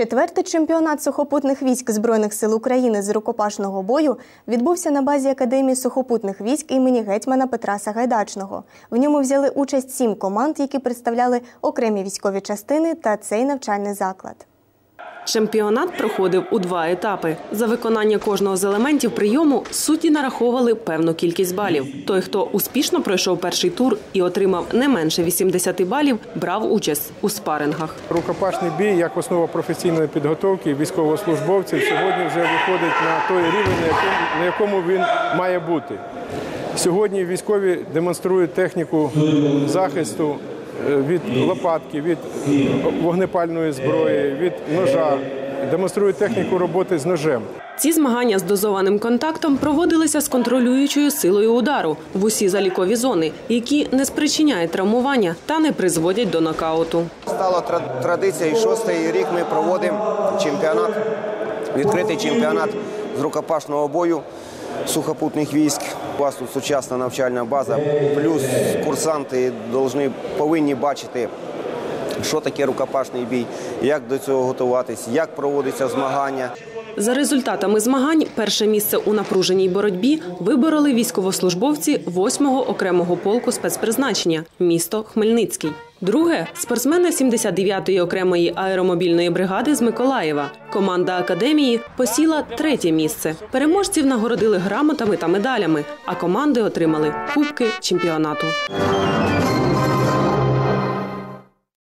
Четвертий чемпіонат сухопутних військ Збройних сил України з рукопашного бою відбувся на базі Академії сухопутних військ імені гетьмана Петра Сагайдачного. В ньому взяли участь сім команд, які представляли окремі військові частини та цей навчальний заклад. Чемпіонат проходив у два етапи. За виконання кожного з елементів прийому судді нараховували певну кількість балів. Той, хто успішно пройшов перший тур і отримав не менше 80 балів, брав участь у спарингах. Рукопашний бій як основа професійної підготовки військовослужбовців сьогодні вже виходить на той рівень, на якому- він має бути. Сьогодні військові демонструють техніку захисту від лопатки, від вогнепальної зброї, від ножа, демонструють техніку роботи з ножем. Ці змагання з дозованим контактом проводилися з контролюючою силою удару в усі залікові зони, які не спричиняють травмування та не призводять до нокауту. Стала тра- традиція, і шостий рік ми проводимо чемпіонат, відкритий чемпіонат з рукопашного бою сухопутних військ. У вас тут сучасна навчальна база, плюс курсанти должны, повинні бачити, що таке рукопашний бій, як до цього готуватись, як проводяться змагання. За результатами змагань перше місце у напруженій боротьбі вибороли військовослужбовці 8-го окремого полку спецпризначення місто Хмельницький. Друге спортсмени 79-ї окремої аеромобільної бригади з Миколаєва. Команда академії посіла третє місце. Переможців нагородили грамотами та медалями, а команди отримали кубки чемпіонату.